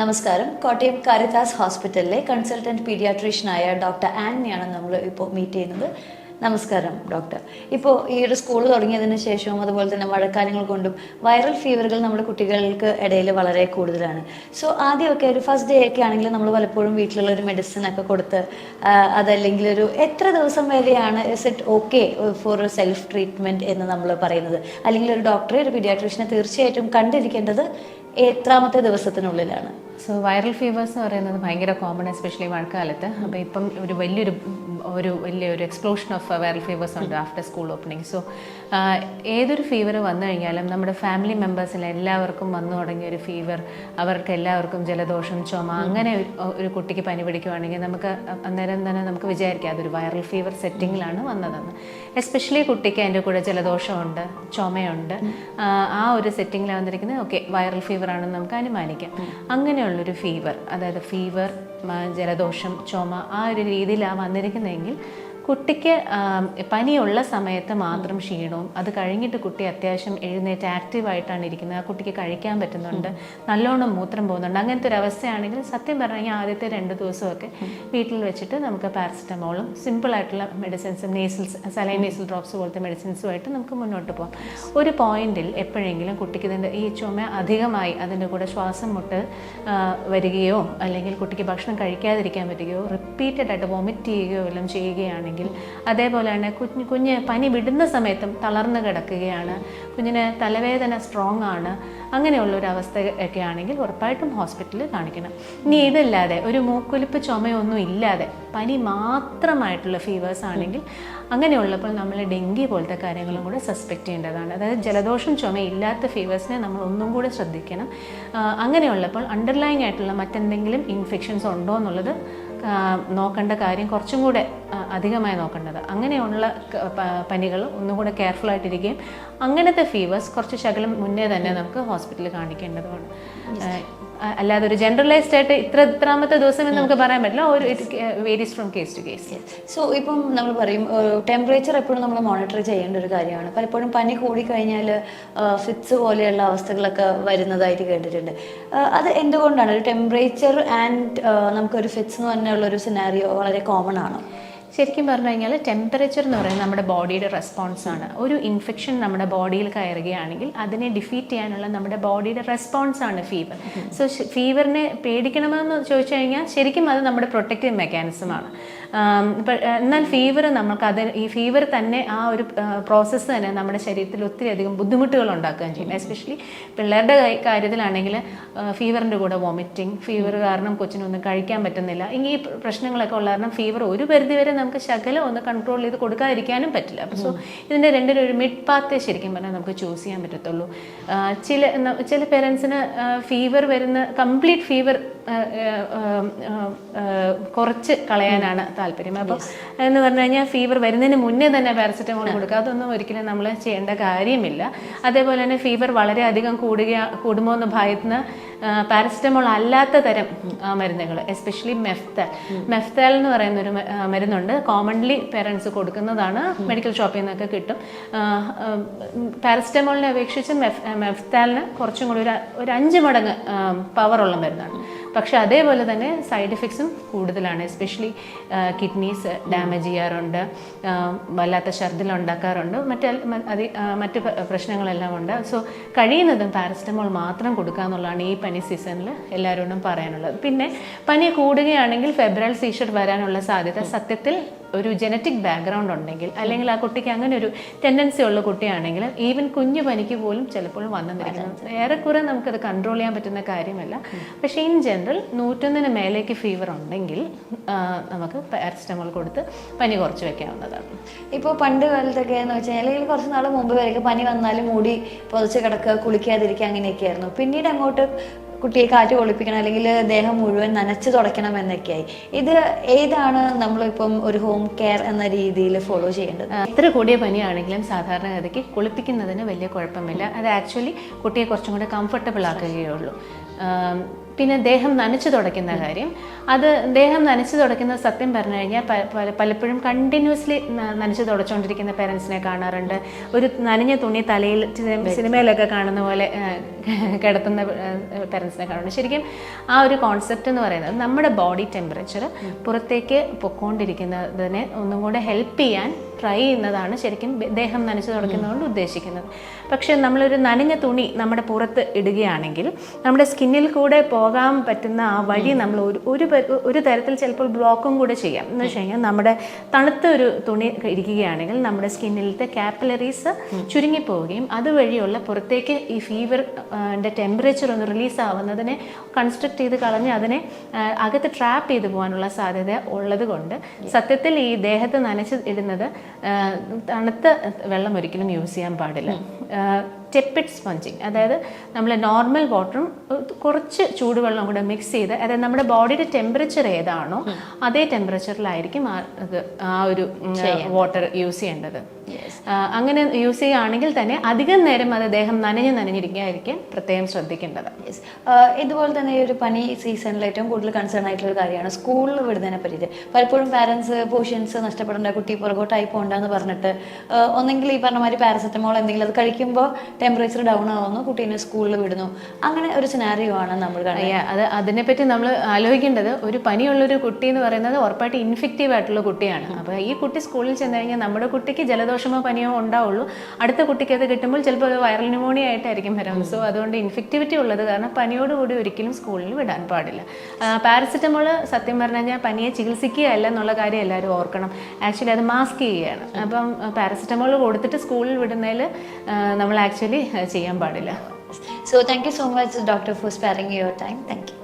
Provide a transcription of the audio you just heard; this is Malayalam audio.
നമസ്കാരം. കോട്ടയം കാരിതാസ് ഹോസ്പിറ്റലിലെ കൺസൾട്ടന്റ് പീഡിയാട്രീഷ്യനായ ഡോക്ടർ ആനിയാണ് നമ്മൾ ഇപ്പോൾ മീറ്റ് ചെയ്യുന്നത്. നമസ്കാരം ഡോക്ടർ. ഇപ്പോൾ ഈ ഒരു സ്കൂൾ തുടങ്ങിയതിന് ശേഷവും അതുപോലെ തന്നെ മഴക്കാലങ്ങൾ കൊണ്ടും വൈറൽ ഫീവറുകൾ നമ്മുടെ കുട്ടികൾക്ക് ഇടയിൽ വളരെ കൂടുതലാണ്. സോ ആദ്യമൊക്കെ ഒരു ഫസ്റ്റ് ഡേ ഒക്കെ ആണെങ്കിൽ നമ്മൾ പലപ്പോഴും വീട്ടിലുള്ള ഒരു മെഡിസിൻ ഒക്കെ കൊടുത്ത് അതല്ലെങ്കിൽ ഒരു എത്ര ദിവസം വരെയാണ് is it okay for self treatment എന്ന് നമ്മൾ പറയുന്നത്. അല്ലെങ്കിൽ ഒരു ഡോക്ടറെ ഒരു പീഡിയാട്രീഷ്യനെ തീർച്ചയായിട്ടും കണ്ടിരിക്കേണ്ടത് എത്രാമത്തെ ദിവസത്തിനുള്ളിലാണ്? സോ വൈറൽ ഫീവേഴ്സ് എന്ന് പറയുന്നത് ഭയങ്കര കോമൺ എസ്പെഷ്യലി മഴക്കാലത്ത്. അപ്പോൾ ഇപ്പം ഒരു വലിയൊരു ഒരു വലിയൊരു എക്സ്പ്ലോഷൻ ഓഫ് വൈറൽ ഫീവേഴ്സ് ഉണ്ട് ആഫ്റ്റർ സ്കൂൾ ഓപ്പണിങ് സോ ഏതൊരു ഫീവർ വന്നു കഴിഞ്ഞാലും നമ്മുടെ ഫാമിലി മെമ്പേഴ്സിൽ എല്ലാവർക്കും വന്നു തുടങ്ങിയ ഒരു ഫീവർ അവർക്ക് എല്ലാവർക്കും ജലദോഷം ചുമ അങ്ങനെ ഒരു- കുട്ടിക്ക് പനി പിടിക്കുവാണെങ്കിൽ നമുക്ക് അന്നേരം തന്നെ നമുക്ക് വിചാരിക്കാം അതൊരു വൈറൽ ഫീവർ സെറ്റിങ്ങിലാണ് വന്നതെന്ന്. എസ്പെഷ്യലി കുട്ടിക്ക് അതിന്റെ കൂടെ ജലദോഷമുണ്ട് ചുമയുണ്ട്. ആ, ഒരു സെറ്റിങ്ങിലാണ് വന്നിരിക്കുന്നത്. ഓക്കെ വൈറൽ ഫീവർ ആണെന്ന് നമുക്ക് അനുമാനിക്കാം. അങ്ങനെയുള്ളൊരു ഫീവർ അതായത് ഫീവർ ജലദോഷം ചുമ ആ ഒരു രീതിയിലാണ് വന്നിരിക്കുന്നതെങ്കിൽ കുട്ടിക്ക് പനിയുള്ള സമയത്ത് മാത്രം ക്ഷീണവും അത് കഴിഞ്ഞിട്ട് കുട്ടി അത്യാവശ്യം എഴുന്നേറ്റ് ആക്റ്റീവായിട്ടാണ് ഇരിക്കുന്നത്. ആ കുട്ടിക്ക് കഴിക്കാൻ പറ്റുന്നുണ്ട്. നല്ലോണം മൂത്രം പോകുന്നുണ്ട്. അങ്ങനത്തെ ഒരു അവസ്ഥയാണെങ്കിൽ സത്യം പറഞ്ഞു കഴിഞ്ഞാൽ ആദ്യത്തെ രണ്ട് ദിവസമൊക്കെ വീട്ടിൽ വെച്ചിട്ട് നമുക്ക് പാരസെറ്റമോളും സിമ്പിളായിട്ടുള്ള മെഡിസിൻസും നേസിൽസ് സലൈൻ നേസിൽ ഡ്രോപ്സ് പോലത്തെ മെഡിസിൻസുമായിട്ട് നമുക്ക് മുന്നോട്ട് പോകാം ഒരു പോയിന്റിൽ എപ്പോഴെങ്കിലും കുട്ടിക്ക് ഇതിന്റെ ഈ ചുമ അധികമായി അതിന്റെ കൂടെ ശ്വാസം മുട്ട് വരികയോ അല്ലെങ്കിൽ കുട്ടിക്ക് ഭക്ഷണം കഴിക്കാതിരിക്കാൻ പറ്റുകയോ റിപ്പീറ്റഡ് ആയിട്ട് വൊമിറ്റ് ചെയ്യുകയോ എല്ലാം ചെയ്യുകയാണെങ്കിൽ അതേപോലെ തന്നെ കുഞ്ഞ് കുഞ്ഞ് പനി വിടുന്ന സമയത്തും തളർന്നു കിടക്കുകയാണ്. കുഞ്ഞിന് തലവേദന സ്ട്രോങ് ആണ്. അങ്ങനെയുള്ള ഒരു അവസ്ഥ ഒക്കെ ആണെങ്കിൽ ഉറപ്പായിട്ടും ഹോസ്പിറ്റലിൽ കാണിക്കണം. ഇനി ഇതല്ലാതെ ഒരു മൂക്കൊലിപ്പ് ചുമയൊന്നും ഇല്ലാതെ പനി മാത്രമായിട്ടുള്ള ഫീവേഴ്സ് ആണെങ്കിൽ അങ്ങനെയുള്ളപ്പോൾ നമ്മൾ ഡെങ്കി പോലത്തെ കാര്യങ്ങളും കൂടെ സസ്പെക്റ്റ് ചെയ്യേണ്ടതാണ്. അതായത് ജലദോഷം ചുമ ഇല്ലാത്ത ഫീവേഴ്സിനെ നമ്മൾ ഒന്നും കൂടെ ശ്രദ്ധിക്കണം. അങ്ങനെയുള്ളപ്പോൾ അണ്ടർലൈങ് ആയിട്ടുള്ള മറ്റെന്തെങ്കിലും ഇൻഫെക്ഷൻസ് ഉണ്ടോ എന്നുള്ളത് നോക്കേണ്ട കാര്യം കുറച്ചും കൂടെ അധികമായി നോക്കേണ്ടത്. അങ്ങനെയുള്ള പനികൾ ഒന്നും കൂടെ കെയർഫുൾ ആയിട്ടിരിക്കുകയും അങ്ങനത്തെ ഫീവേഴ്സ് കുറച്ച് ശകലം മുന്നേ തന്നെ നമുക്ക് ഹോസ്പിറ്റലിൽ കാണിക്കേണ്ടതുമാണ്. അല്ലാതെ ഒരു ജനറലൈസ്ഡ് ആയിട്ട് ഇത്ര ഇത്രാമത്തെ ദിവസം എന്ന് നമുക്ക് പറയാൻ പറ്റില്ല. ഒരു varies from case to case so ഇപ്പം നമ്മൾ പറയും ടെമ്പറേച്ചർ എപ്പോഴും നമ്മൾ മോണിറ്റർ ചെയ്യേണ്ട ഒരു കാര്യമാണ്. പലപ്പോഴും പനി കൂടിക്കഴിഞ്ഞാൽ ഫിറ്റ്സ് പോലെയുള്ള അവസ്ഥകളൊക്കെ വരുന്നതായിട്ട് കേട്ടിട്ടുണ്ട്. അത് എന്തുകൊണ്ടാണ്? ഒരു ടെമ്പറേച്ചർ ആൻഡ് നമുക്കൊരു ഫിറ്റ്സ് എന്ന് പറഞ്ഞുള്ള ഒരു സിനാരിയോ വളരെ കോമൺ ആണോ? ശരിക്കും പറഞ്ഞു കഴിഞ്ഞാൽ ടെമ്പറേച്ചർ എന്ന് പറയുന്നത് നമ്മുടെ ബോഡിയുടെ റെസ്പോൺസ് ആണ്. ഒരു ഇൻഫെക്ഷൻ നമ്മുടെ ബോഡിയിൽ കയറുകയാണെങ്കിൽ അതിനെ ഡിഫീറ്റ് ചെയ്യാനുള്ള നമ്മുടെ ബോഡിയുടെ റെസ്പോൺസ് ആണ് ഫീവർ സോ ഫീവറിനെ പേടിക്കണമെന്ന് ചോദിച്ചു കഴിഞ്ഞാൽ ശരിക്കും അത് നമ്മുടെ പ്രൊട്ടക്റ്റീവ് മെക്കാനിസമാണ് എന്നാൽ ഫീവർ നമുക്ക് അത് ഈ ഫീവർ തന്നെ ആ ഒരു പ്രോസസ്സ് തന്നെ നമ്മുടെ ശരീരത്തിൽ ഒത്തിരി അധികം ബുദ്ധിമുട്ടുകൾ ഉണ്ടാക്കുകയും ചെയ്യും. എസ്പെഷ്യലി പിള്ളേരുടെ കാര്യത്തിലാണെങ്കിൽ ഫീവറിന്റെ കൂടെ വോമിറ്റിംഗ് ഫീവർ കാരണം കൊച്ചിനൊന്നും കഴിക്കാൻ പറ്റുന്നില്ല. ഈ പ്രശ്നങ്ങളൊക്കെ ഉള്ള കാരണം ഫീവർ ഒരു പരിധി വരെ നമുക്ക് ശകലം ഒന്ന് കൺട്രോൾ ചെയ്ത് കൊടുക്കാതിരിക്കാനും പറ്റില്ല. അപ്പോൾ സോ ഇതിന്റെ രണ്ടിനും ഒരു മിഡ് പാത്തേ ശരിക്കും പറഞ്ഞാൽ നമുക്ക് ചൂസ് ചെയ്യാൻ പറ്റത്തുള്ളൂ. ചില ചില പേരൻസിന് ഫീവർ വരുന്ന കംപ്ലീറ്റ് ഫീവർ കുറച്ച് കളയാനാണ് താല്പര്യം. അപ്പോൾ എന്ന് പറഞ്ഞു കഴിഞ്ഞാൽ ഫീവർ വരുന്നതിന് മുന്നേ തന്നെ പാരസെറ്റമോൾ കൊടുക്കുക. അതൊന്നും ഒരിക്കലും നമ്മൾ ചെയ്യേണ്ട കാര്യമില്ല. അതേപോലെ തന്നെ ഫീവർ വളരെയധികം കൂടുക കൂടുമോ എന്ന് ഭയത്തുന്ന പാരസെറ്റമോൾ അല്ലാത്ത തരം മരുന്നുകൾ എസ്പെഷ്യലി മെഫ്താൽ. മെഫ്തൽ എന്ന് പറയുന്ന ഒരു മരുന്നുണ്ട്. കോമൺലി പേരൻസ് കൊടുക്കുന്നതാണ്. മെഡിക്കൽ ഷോപ്പിൽ നിന്നൊക്കെ കിട്ടും. പാരസെറ്റമോളിനെ അപേക്ഷിച്ച് മെഫ് മെഫ്താലിന് കുറച്ചും കൂടി ഒരു ഒരു അഞ്ച് മടങ്ങ് പവറുള്ള മരുന്നാണ്. പക്ഷെ അതേപോലെ തന്നെ സൈഡ് എഫക്ട്സും കൂടുതലാണ്. എസ്പെഷ്യലി കിഡ്നീസ് ഡാമേജ് ചെയ്യാറുണ്ട്. വല്ലാത്ത ഛർദിൽ ഉണ്ടാക്കാറുണ്ട്. മറ്റ് മറ്റ് പ്രശ്നങ്ങളെല്ലാം ഉണ്ട്. സോ കഴിയുന്നതും പാരസിറ്റമോൾ മാത്രം കൊടുക്കുക എന്നുള്ളതാണ് ഈ പനി സീസണിൽ എല്ലാവരോടും പറയാനുള്ളത്. പിന്നെ പനി കൂടുകയാണെങ്കിൽ ഫെബ്രൽ സീഷർ വരാനുള്ള സാധ്യത സത്യത്തിൽ ഒരു ജനറ്റിക് ബാക്ക്ഗ്രൗണ്ട് ഉണ്ടെങ്കിൽ അല്ലെങ്കിൽ ആ കുട്ടിക്ക് അങ്ങനെ ഒരു ടെൻഡൻസി ഉള്ള കുട്ടിയാണെങ്കിൽ ഈവൻ കുഞ്ഞു പനിക്ക് പോലും ചിലപ്പോൾ വന്നെന്നിരിക്കുന്നു ഏറെക്കുറെ നമുക്കത് കൺട്രോൾ ചെയ്യാൻ പറ്റുന്ന കാര്യമല്ല. പക്ഷേ ഇൻ ജനറൽ നൂറ്റൊന്നിന് മേലേക്ക് ഫീവർ ഉണ്ടെങ്കിൽ നമുക്ക് പാരസിറ്റമോൾ കൊടുത്ത് പനി കുറച്ച് വെക്കാവുന്നതാണ്. ഇപ്പോൾ പണ്ട് കാലത്തൊക്കെ എന്ന് വെച്ചാൽ അല്ലെങ്കിൽ കുറച്ച് നാൾ മുമ്പ് വരെയൊക്കെ പനി വന്നാലും മൂടി പുതച്ച് കിടക്കുക കുളിക്കാതിരിക്കുക അങ്ങനെയൊക്കെയായിരുന്നു. പിന്നീട് അങ്ങോട്ട് കുട്ടിയെ കാറ്റ് കൊളിപ്പിക്കണം അല്ലെങ്കിൽ ദേഹം മുഴുവൻ നനച്ച് തുടയ്ക്കണം എന്നൊക്കെയായി. ഇത് ഏതാണ് നമ്മളിപ്പം ഒരു ഹോം കെയർ എന്ന രീതിയിൽ ഫോളോ ചെയ്യേണ്ടത്? എത്ര കൂടിയ പനിയാണെങ്കിലും സാധാരണഗതിക്ക് കുളിപ്പിക്കുന്നതിന് വലിയ കുഴപ്പമില്ല. അത് ആക്ച്വലി കുട്ടിയെ കുറച്ചും കൂടെ കംഫർട്ടബിൾ ആക്കുകയേ ഉള്ളൂ. ആം, പിന്നെ ദേഹം നനച്ചു തുടയ്ക്കുന്ന കാര്യം. അത് ദേഹം നനച്ചു തുടയ്ക്കുന്ന സത്യം പറഞ്ഞു കഴിഞ്ഞാൽ പല- പലപ്പോഴും കണ്ടിന്യൂസ്ലി നനച്ചു തുടച്ചുകൊണ്ടിരിക്കുന്ന പേരൻസിനെ കാണാറുണ്ട്. ഒരു നനഞ്ഞ തുണി തലയിൽ സിനിമയിലൊക്കെ കാണുന്ന പോലെ കിടത്തുന്ന പേരൻസിനെ കാണുന്നുണ്ട് ശരിക്കും ആ ഒരു കോൺസെപ്റ്റ് എന്ന് പറയുന്നത് നമ്മുടെ ബോഡി ടെമ്പറേച്ചർ പുറത്തേക്ക് പൊക്കോണ്ടിരിക്കുന്നതിനെ ഒന്നും കൂടെ ഹെൽപ്പ് ചെയ്യാൻ ട്രൈ ചെയ്യുന്നതാണ് ശരിക്കും ദേഹം നനച്ചു തുടയ്ക്കുന്നതുകൊണ്ട് ഉദ്ദേശിക്കുന്നത്. പക്ഷേ നമ്മളൊരു നനഞ്ഞ തുണി നമ്മുടെ പുറത്ത് ഇടുകയാണെങ്കിൽ നമ്മുടെ സ്കിന്നിൽ കൂടെ പോകാൻ പറ്റുന്ന ആ വഴി നമ്മൾ ഒരു ഒരു ഒരു തരത്തിൽ ചിലപ്പോൾ ബ്ലോക്കും കൂടെ ചെയ്യാം. എന്ന് വെച്ച് കഴിഞ്ഞാൽ നമ്മുടെ തണുത്ത ഒരു തുണി ഇരിക്കുകയാണെങ്കിൽ നമ്മുടെ സ്കിന്നിലത്തെ കാപ്പിലറീസ് ചുരുങ്ങിപ്പോവുകയും അതുവഴിയുള്ള പുറത്തേക്ക് ഈ ഫീവർ ടെമ്പറേച്ചർ ഒന്ന് റിലീസ് ആവുന്നതിനെ കൺസ്ട്രക്ട് ചെയ്ത് കളഞ്ഞ് അതിനെ അകത്ത് ട്രാപ്പ് ചെയ്തു പോകാനുള്ള സാധ്യത ഉള്ളത് കൊണ്ട് സത്യത്തിൽ ഈ ദേഹത്ത് നനച്ച് ഇടുന്നത് തണുത്ത വെള്ളം ഒരിക്കലും യൂസ് ചെയ്യാൻ പാടില്ല. ടെപ്പിഡ് സ്പഞ്ചിങ് അതായത് നമ്മൾ നോർമൽ വാട്ടറും കുറച്ച് ചൂടുവെള്ളം കൂടെ മിക്സ് ചെയ്ത് അതായത് നമ്മുടെ ബോഡിയുടെ ടെമ്പറേച്ചർ ഏതാണോ അതേ ടെമ്പറേച്ചറിലായിരിക്കും ആ ഒരു വാട്ടർ യൂസ് ചെയ്യേണ്ടത്. അങ്ങനെ യൂസ് ചെയ്യുകയാണെങ്കിൽ തന്നെ അധികം നേരം അത് ദേഹം നനഞ്ഞ് നനഞ്ഞിരിക്കാതിരിക്കാൻ പ്രത്യേകം ശ്രദ്ധിക്കേണ്ടത്. ഇതുപോലെ തന്നെ ഈ ഒരു പനി സീസണിൽ ഏറ്റവും കൂടുതൽ കൺസേൺ ആയിട്ടുള്ള ഒരു കാര്യമാണ് സ്കൂളിൽ വിടുന്നതിനെ പറ്റിയിട്ട്. പലപ്പോഴും പാരൻസ് പോഷൻസ് നഷ്ടപ്പെടേണ്ട കുട്ടി പുറകോട്ടായി പോകണ്ടെന്ന് പറഞ്ഞിട്ട് ഒന്നെങ്കിൽ ഈ പറഞ്ഞ മാതിരി പാരസെറ്റമോൾ എന്തെങ്കിലും അത് കഴിക്കുമ്പോൾ ടെമ്പറേച്ചർ ഡൗൺ ആവുന്നു കുട്ടീനെ സ്കൂളിൽ വിടുന്നു. അങ്ങനെ ഒരു സിനാരിയോ ആണ് നമ്മൾ അയ്യ, അത് അതിനെപ്പറ്റി നമ്മൾ ആലോചിക്കേണ്ടത് ഒരു പനിയുള്ള ഒരു കുട്ടി എന്ന് പറയുന്നത് ഉറപ്പായിട്ട് ഇൻഫെക്റ്റീവ് ആയിട്ടുള്ള കുട്ടിയാണ്. അപ്പോൾ ഈ കുട്ടി സ്കൂളിൽ ചെന്ന് കഴിഞ്ഞാൽ നമ്മുടെ കുട്ടിക്ക് ജലദോഷമോ പനിയോ ഉണ്ടാവുള്ളൂ. അടുത്ത കുട്ടിക്ക് അത് കിട്ടുമ്പോൾ ചിലപ്പോൾ അത് വൈറൽ ന്യൂമോണിയ ആയിട്ടായിരിക്കും വരാം. സോ അതുകൊണ്ട് ഇൻഫെക്റ്റിവിറ്റി ഉള്ളത് കാരണം പനിയോടുകൂടി ഒരിക്കലും സ്കൂളിൽ വിടാൻ പാടില്ല. പാരസെറ്റമോൾ സത്യം പറഞ്ഞു കഴിഞ്ഞാൽ പനിയെ ചികിത്സിക്കുകയല്ല എന്നുള്ള കാര്യം എല്ലാവരും ഓർക്കണം. ആക്ച്വലി അത് മാസ്ക് ചെയ്യുകയാണ്. അപ്പം പാരസെറ്റമോൾ കൊടുത്തിട്ട് സ്കൂളിൽ വിടുന്നതിൽ നമ്മൾ ആക്ച്വലി ചെയ്യാൻ പാടില്ല. So thank you so much doctor for sparing your time thank you